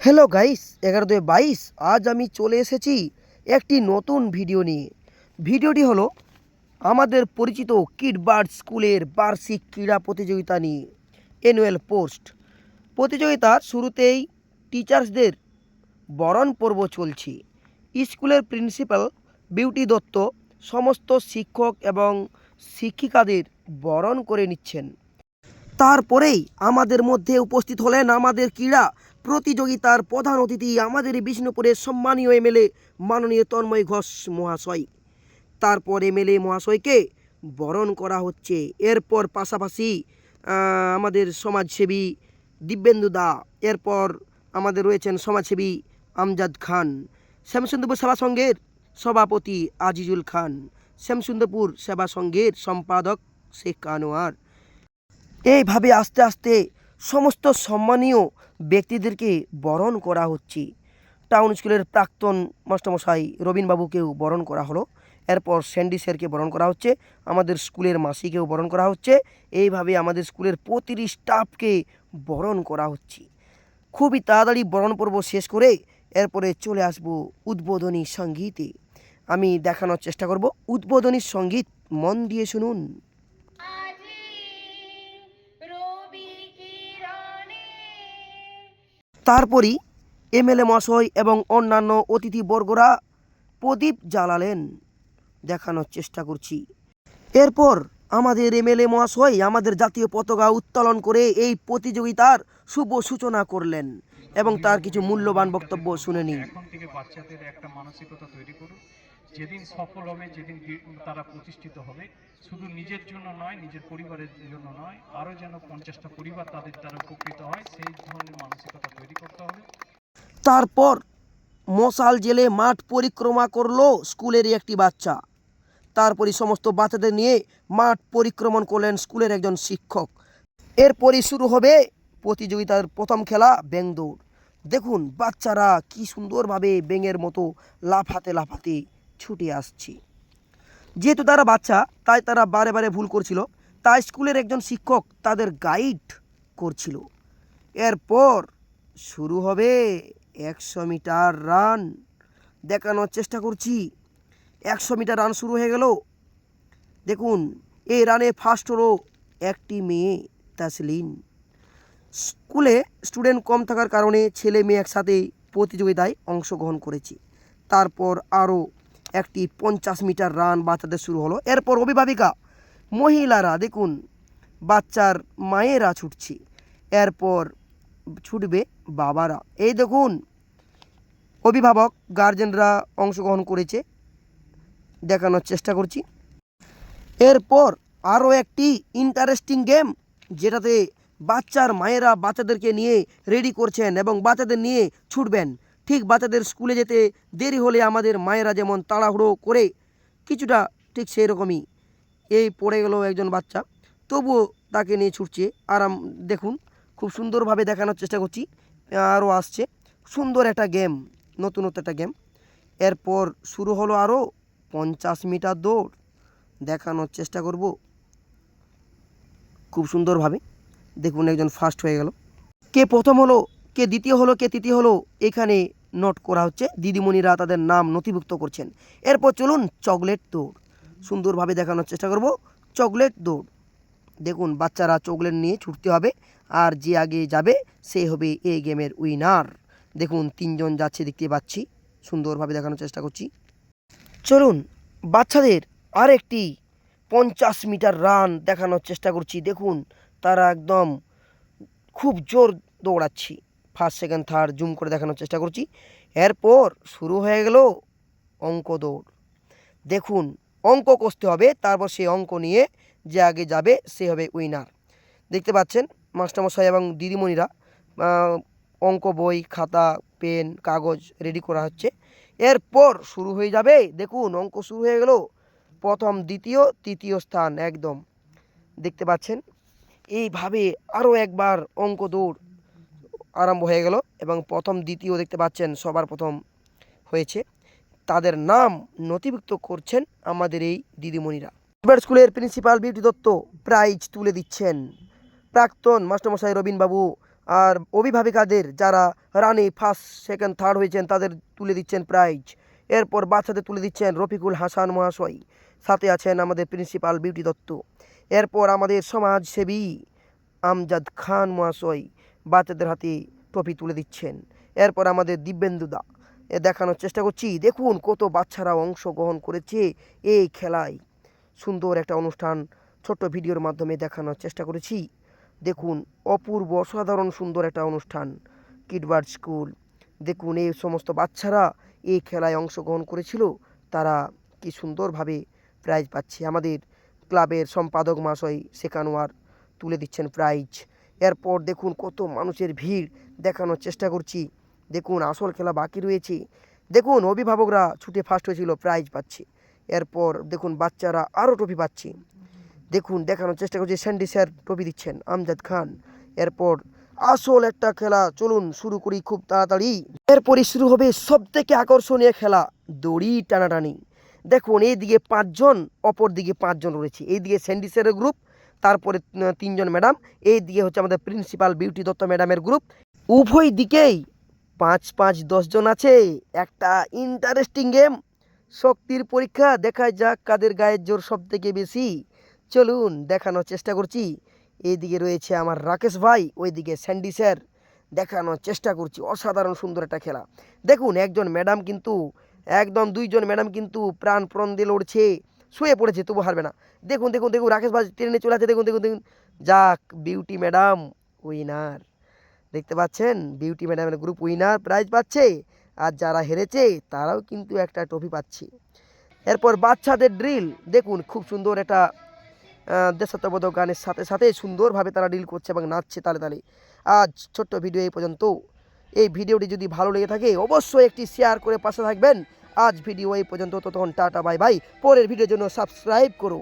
Hello guys এগারো দুই বাইশ, আজ আমি চলে এসেছি একটি নতুন ভিডিও নিয়ে। ভিডিওটি হলো আমাদের পরিচিত কিডবার্ড স্কুলের বার্ষিক ক্রীড়া প্রতিযোগিতা নিয়ে অ্যানুয়াল পোস্ট প্রতিযোগিতার শুরুতেই টিচার্সদের বরণ পর্ব চলছে। স্কুলের প্রিন্সিপাল বিউটি দত্ত সমস্ত শিক্ষক এবং শিক্ষিকাদের বরণ করে নিচ্ছেন। তারপরেই আমাদের মধ্যে উপস্থিত হলেন আমাদের ক্রীড়া প্রতিযোগিতার প্রধান অতিথি আমাদের বিষ্ণুপুরের সম্মানীয় এমএলএ মাননীয় তন্ময় ঘোষ মহাশয়। তারপর এমএলএ মহাশয়কে বরণ করা হচ্ছে। এরপর পাশাপাশি আমাদের সমাজসেবী দিব্যেন্দু দা, এরপর আমাদের রয়েছেন সমাজসেবী আমজাদ খান, শ্যামসুন্দরপুর সেবা সংঘের সভাপতি আজিজুল খান, শ্যামসুন্দরপুর সেবা সংঘের সম্পাদক শেখ আনোয়ার এইভাবে আস্তে আস্তে সমস্ত সম্মানীয় ব্যক্তিদেরকে বরণ করা হচ্ছে। টাউন স্কুলের প্রাক্তন মাস্টারমশাই রবীনবাবুকেও বরণ করা হলো। এরপর স্যান্ডি স্যারকে বরণ করা হচ্ছে। আমাদের স্কুলের মাসিকেও বরণ করা হচ্ছে। এইভাবে আমাদের স্কুলের প্রতিটি স্টাফকে বরণ করা হচ্ছে। খুবই তাড়াতাড়ি বরণ পর্ব শেষ করে এরপরে চলে আসব উদ্বোধনী সঙ্গীতে। আমি দেখানোর চেষ্টা করব। উদ্বোধনী সংগীত মন দিয়ে শুনুন। তারপরই এমএলএ মহাশয় এবং অন্যান্য অতিথিবর্গরা প্রদীপ জ্বালালেন। দেখানোর চেষ্টা করছি। এরপর আমাদের এমএলএ মহাশয় আমাদের জাতীয় পতাকা উত্তোলন করে এই প্রতিযোগিতার শুভ সূচনা করলেন এবং তার কিছু মূল্যবান বক্তব্য শুনে নিন। থেকে বাচ্চাদের একটা মানসিকতা তৈরি করুন। যেদিন সফল হবে, যেদিন তারা প্রতিষ্ঠিত হবে, শুধু নিজের জন্য নয়, নিজের পরিবারের জন্য নয়, আরও যেন পঞ্চাশটা পরিবার তাদের দ্বারা উপকৃত হয়, সেই ধরনের মানসিকতা তৈরি করতে হবে। তারপর মশাল জেলে মাঠ পরিক্রমা করল স্কুলেরই একটি বাচ্চা। তারপরই সমস্ত বাচ্চাদের নিয়ে মাঠ পরিক্রমণ করলেন স্কুলের একজন শিক্ষক। এরপরই শুরু হবে প্রতিযোগিতার প্রথম খেলা ব্যাং দেখুন, বাচ্চারা কি সুন্দরভাবে ব্যাঙের মতো লাফাতে লাফাতে ছুটে আসছি। যেহেতু তারা বাচ্চা, তাই তারা বারে বারে ভুল করছিল। তাই স্কুলের একজন শিক্ষক তাদের গাইড করছিল। এরপর শুরু হবে একশো মিটার রান দেখানোর চেষ্টা করছি। একশো মিটার রান শুরু হয়ে গেল। দেখুন, এই রানে ফার্স্ট হলো একটি মেয়ে তাসলিন স্কুলে স্টুডেন্ট কম থাকার কারণে ছেলে মেয়ে একসাথে প্রতিযোগিতায় অংশগ্রহণ করেছে। তারপর আরও একটি পঞ্চাশ মিটার রান বাচ্চাদের শুরু হলো। এরপর অভিভাবিকা, মহিলারা, দেখুন, বাচ্চার মায়েরা ছুটছে। এরপর ছুটবে বাবারা। এই দেখুন, অভিভাবক গার্জেনরা অংশগ্রহণ করেছে। দেখানোর চেষ্টা করছি। এরপর আরও একটি ইন্টারেস্টিং গেম যেটাতে বাচ্চার মায়েরা বাচ্চাদেরকে নিয়ে রেডি করছেন এবং বাচ্চাদের নিয়ে ছুটবেন। ঠিক বাচ্চাদের স্কুলে যেতে দেরি হলে আমাদের মায়েরা যেমন তাড়াহুড়ো করে কিছুটা ঠিক সেই রকমই এই পড়ে গেল একজন বাচ্চা। তবুও তাকে নিয়ে ছুটছে। আরাম, দেখুন, খুব সুন্দরভাবে দেখানোর চেষ্টা করছি। আরও আসছে। সুন্দর একটা গেম, নতুনত্ব একটা গেম। এরপর শুরু হলো আরও পঞ্চাশ মিটার দৌড়। দেখানোর চেষ্টা করব। খুব সুন্দরভাবে। দেখুন, একজন ফার্স্ট হয়ে গেল। কে প্রথম হলো, কে দ্বিতীয় হলো, কে তৃতীয় হলো, এখানে নোট করা হচ্ছে। দিদিমণিরা তাদের নাম নথিভুক্ত করছেন। এরপর চলুন চকলেট দৌড়। সুন্দরভাবে দেখানোর চেষ্টা করব। চকলেট দৌড়। দেখুন, বাচ্চারা চকলেট নিয়ে ছুটতে হবে আর যে আগে যাবে, সে হবে এই গেমের উইনার দেখুন, তিনজন যাচ্ছে দেখতে পাচ্ছি। সুন্দরভাবে দেখানোর চেষ্টা করছি। চলুন, বাচ্চাদের আরেকটি পঞ্চাশ মিটার রান দেখানোর চেষ্টা করছি। দেখুন, তারা একদম খুব জোর দৌড়াচ্ছি। ফার্স্ট সেকেন্ড থার্ড জুম করে দেখানোর চেষ্টা করছি। এরপর শুরু হয়ে গেল অঙ্ক দৌড়। দেখুন, অঙ্ক কষতে হবে, তারপর সেই অঙ্ক নিয়ে যে আগে যাবে, সে হবে উইনার দেখতে পাচ্ছেন, মাস্টারমশাই এবং দিদিমণিরা অঙ্ক বই, খাতা, পেন, কাগজ রেডি করা হচ্ছে। এরপর শুরু হয়ে যাবে, দেখুন, অঙ্ক শুরু হয়ে গেল। প্রথম, দ্বিতীয়, তৃতীয় স্থান, একদম। দেখতে পাচ্ছেন, এইভাবে আরও একবার অঙ্ক দৌড় আরম্ভ হয়ে গেল এবং প্রথম, দ্বিতীয় দেখতে পাচ্ছেন সবার প্রথম হয়েছে। তাদের নাম নথিভুক্ত করছেন আমাদের এই দিদিমণিরা। এবার স্কুলের প্রিন্সিপাল বিউটি দত্ত প্রাইজ তুলে দিচ্ছেন। প্রাক্তন মাস্টারমশাই রবীনবাবু আর অভিভাবিকাদের যারা রানে ফার্স্ট, সেকেন্ড, থার্ড হয়েছেন, তাদের তুলে দিচ্ছেন প্রাইজ। এরপর বাচ্চাদের তুলে দিচ্ছেন রফিকুল হাসান মহাশয়। সাথে আছেন আমাদের প্রিন্সিপাল বিউটি দত্ত। এরপর আমাদের সমাজসেবী আমজাদ খান মহাশয়। বাচ্চাদের হাতে ট্রফি তুলে দিচ্ছেন। এরপর আমাদের দিব্যেন্দুদা এ দেখানোর চেষ্টা করছি। দেখুন কত বাচ্চারা অংশগ্রহণ করেছে এই খেলায়। সুন্দর একটা অনুষ্ঠান, ছোট্ট ভিডিওর মাধ্যমে দেখানোর চেষ্টা করেছি। দেখুন, অপূর্ব, অসাধারণ সুন্দর একটা অনুষ্ঠান, কিডবার্ড স্কুল। দেখুন, এই সমস্ত বাচ্চারা এই খেলায় অংশগ্রহণ করেছিল। তারা কি সুন্দরভাবে প্রাইজ পাচ্ছে। আমাদের ক্লাবের সম্পাদক মহাশয় শেখানোয়ার তুলে দিচ্ছেন প্রাইজ এরপর দেখুন কত মানুষের ভিড় দেখানোর চেষ্টা করছি। দেখুন আসল খেলা বাকি রয়েছে। দেখুন অভিভাবকরা ছুটে ফার্স্ট হয়েছিল প্রাইজ পাচ্ছে। এরপর দেখুন বাচ্চারা আরও ট্রফি পাচ্ছে। দেখুন দেখানোর চেষ্টা করছি স্যান্ডি স্যার ট্রফি দিচ্ছেন, আমজাদ খান। এরপর আসল একটা খেলা, চলুন শুরু করি খুব তাড়াতাড়ি। এরপরই শুরু হবে সব থেকে আকর্ষণীয় খেলা, দড়ি টানাটানি। দেখুন, এইদিকে পাঁচজন অপর দিকে পাঁচজন রয়েছে। এইদিকে স্যান্ডি স্যারের গ্রুপ তারপরে তিনজন ম্যাডাম। এই দিকে হচ্ছে আমাদের প্রিন্সিপাল বিউটি দত্ত ম্যাডামের গ্রুপ উভয় দিকেই পাঁচ পাঁচ দশজন আছে। একটা ইন্টারেস্টিং গেম শক্তির পরীক্ষা দেখা যাক কাদের গায়ের জোর সব থেকে বেশি। চলুন, দেখানোর চেষ্টা করছি। এইদিকে রয়েছে আমার রাকেশ ভাই, ওইদিকে স্যান্ডি স্যার। দেখানোর চেষ্টা করছি। অসাধারণ সুন্দর একটা খেলা। দেখুন, একজন ম্যাডাম কিন্তু, একদম দুইজন ম্যাডাম কিন্তু প্রাণ প্রণ দিয়ে লড়ছে। শুয়ে পড়েছে, তবু হারবে না। দেখুন দেখুন দেখুন, রাকেশ ভাই ট্রেনে চলে আছে দেখুন দেখুন দেখুন। যাক বিউটি ম্যাডাম উইনার দেখতে পাচ্ছেন বিউটি ম্যাডামের গ্রুপ উইনার প্রাইজ পাচ্ছে। আর যারা হেরেছে, তারাও কিন্তু একটা ট্রফি পাচ্ছে। এরপর বাচ্চাদের ড্রিল দেখুন, খুব সুন্দর একটা দেশাত্মবোধক গানের সাথে সাথে সুন্দরভাবে তারা ডিল করছে এবং নাচছে তালে তালে। আজ ছোট্ট ভিডিও এই পর্যন্ত। এই ভিডিওটি যদি ভালো লেগে থাকে, অবশ্যই একটি শেয়ার করে পাশে থাকবেন। আজ ভিডিও এই পর্যন্ত ততক্ষণ টাটা বাই বাই। পরের ভিডিওর জন্য সাবস্ক্রাইব করো।